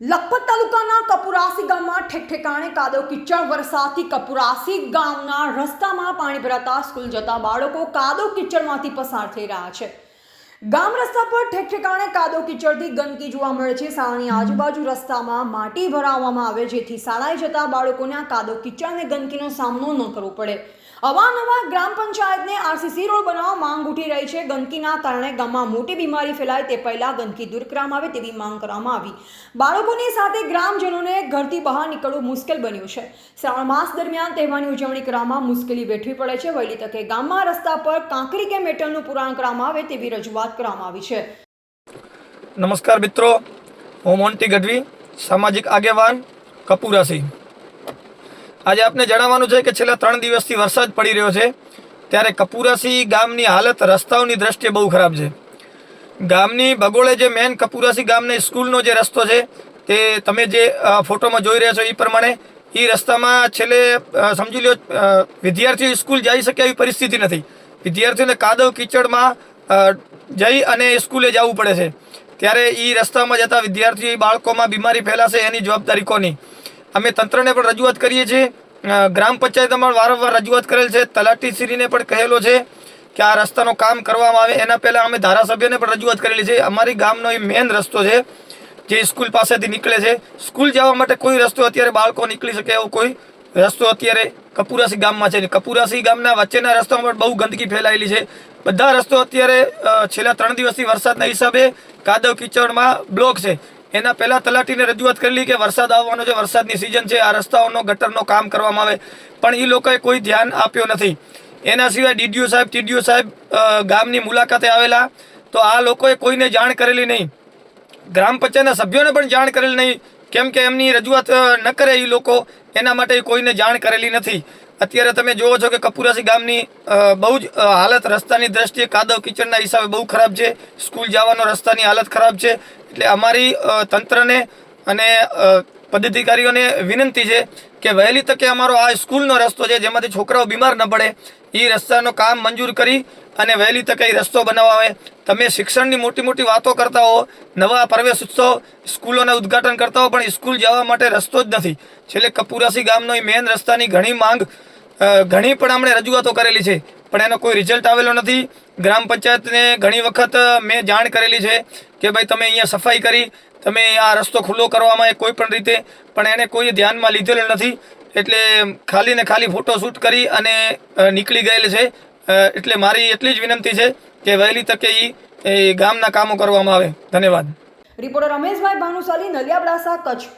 લખપત તાલુકાના કપુરાસી ગામમાં ઠેકઠેકાણે કાદવ કિચડ વરસાદથી કપુરાસી ગામના રસ્તામાં પાણી ભરાતા સ્કૂલ જતા બાળકો કાદવ કિચડમાંથી પસાર થઈ રહ્યા છે. ગામ રસ્તા પર ઠેકઠેકાણે કાદો કિચડથી ગંદકી જોવા મળે છે. શાળાની આજુબાજુ રસ્તામાં માટી ભરાવવામાં આવે, જેથી શાળાએ જતા બાળકોને આ કાદો કિચડ અને ગંદકીનો સામનો ન કરવો પડે. અવારનવાર ગ્રામ પંચાયતને આરસીસી રોડ બનાવવા માંગ ઉઠી રહી છે. ગંદકીના કારણે ગામમાં મોટી બીમારી ફેલાય, તે પહેલાં ગંદકી દૂર કરવામાં આવે તેવી માંગ કરવામાં આવી. બાળકોની સાથે ગ્રામજનોને ઘરથી બહાર નીકળવું મુશ્કેલ બન્યું છે. શ્રાવણ માસ દરમિયાન તહેવારની ઉજવણી કરવામાં મુશ્કેલી વેઠવી પડે છે. વહેલી તકે ગામમાં રસ્તા પર કાંકરી કે મેટલનું પુરાણ કરવામાં આવે તેવી રજૂઆત કરવામાં આવી છે. નમસ્કાર મિત્રો, હું મોન્ટી ગઢવી, સામાજિક આગેવાન કપૂરાસી આજે આપને જણાવવાનું છે કે છેલ્લા ત્રણ દિવસથી વરસાદ પડી રહ્યો છે, ત્યારે કપૂરાસી ગામની હાલત રસ્તાઓની દ્રષ્ટિએ બહુ ખરાબ છે. ગામની બગોળે જે મેન કપૂરાસી ગામની સ્કૂલનો જે રસ્તો છે, તે તમે જે ફોટોમાં જોઈ રહ્યા છો એ પ્રમાણે, એ રસ્તામાં છેલ્લે સમજી લો વિદ્યાર્થીઓ સ્કૂલ જઈ શકે એવી પરિસ્થિતિ નથી. વિદ્યાર્થીઓને કાદવ કીચડમાં જઈ અને સ્કૂલે જવું પડે છે. ત્યારે એ રસ્તામાં જતા વિદ્યાર્થીઓ બાળકોમાં બીમારી ફેલાશે એની જવાબદારી કોની? અમે તંત્રને પણ રજૂઆત કરીએ છીએ. ગ્રામ ગ્રામ પંચાયતમાં વારંવાર રજૂઆત કરેલ છે. તલાટીશ્રીને પણ કહેલો છે કે આ રસ્તાનું કામ કરવામાં આવે. એના પહેલાં અમે ધારાસભ્યને પણ રજૂઆત કરેલી છે. અમારી ગામનો એ મેઇન રસ્તો છે. જે સ્કૂલ પાસેથી નીકળે છે. સ્કૂલ જવા માટે કોઈ રસ્તો અત્યારે બાળકો નીકળી શકે એવો કોઈ રસ્તો અત્યારે કપુરાસી ગામમાં છે કપુરાસી ગામના વચ્ચેના રસ્તામાં પણ બહુ ગંદકી ફેલાયેલી છે. બધા રસ્તો અત્યારે છેલ્લા ત્રણ દિવસથી વરસાદના હિસાબે કાદવ કિચડમાં બ્લોક છે. એના પહેલાં તલાટીને રજૂઆત કરેલી કે વરસાદ આવવાનો છે, વરસાદની સિઝન છે, આ રસ્તાઓનો, ગટરનો કામ કરવામાં આવે. પણ એ લોકોએ કોઈ ધ્યાન આપ્યો નથી. એના સિવાય ડીડીઓ સાહેબ, ટીડીઓ સાહેબ ગામની મુલાકાતે આવેલા. તો આ લોકોએ કોઈને જાણ કરેલી નહીં. ગ્રામ પંચાયતના સભ્યોને પણ જાણ કરેલી નહીં. કેમ કે એમની રજૂઆત ન કરે એ લોકો, એના માટે કોઈને જાણ કરેલી નથી. અત્યારે તમે જુઓ છો કે કપુરાસી ગામની બહુ જ હાલત રસ્તાની દ્રષ્ટિએ કાદવ કિચડના હિસાબે બહુ ખરાબ છે. સ્કૂલ જવાનો રસ્તાની હાલત ખરાબ છે. એટલે અમારી તંત્રને અને પદાધિકારીઓને વિનંતી છે કે વહેલી તકે અમારો આ સ્કૂલનો રસ્તો છે, જેમાંથી છોકરાઓ બીમાર ન પડે એ રસ્તાનો કામ મંજૂર કરી અને વહેલી તકે રસ્તો બનાવવા આવે. તમે શિક્ષણની મોટી મોટી વાતો કરતા હો, નવા પ્રવેશ ઉત્સવ સ્કૂલોના ઉદ્ઘાટન કરતા હો, પણ સ્કૂલ જવા માટે રસ્તો જ નથી. છેલ્લે કપુરાસી ગામનો એ મેન રસ્તાની ઘણી માંગ ઘણી પણ આપણે રજૂઆતો કરેલી છે. પણ એનો કોઈ રિઝલ્ટ આવેલો નથી. ગ્રામ પંચાયતને ઘણી વખત મેં જાણ કરેલી છે કે ભાઈ તમે અહીંયા સફાઈ કરી, તમે આ રસ્તો ખુલ્લો કરવામાં એ કોઈ પણ રીતે, પણ એને કોઈ ધ્યાનમાં લીધેલો નથી. એટલે ખાલી ને ખાલી ફોટો શૂટ કરી અને નીકળી ગયેલ છે. એટલે મારી એટલી જ વિનંતી છે કે વહેલી તકે એ ગામના કામો કરવામાં આવે. ધન્યવાદ. રિપોર્ટર રમેશભાઈ ભાનુશાલી નલિયાબડાસા કચ્છ.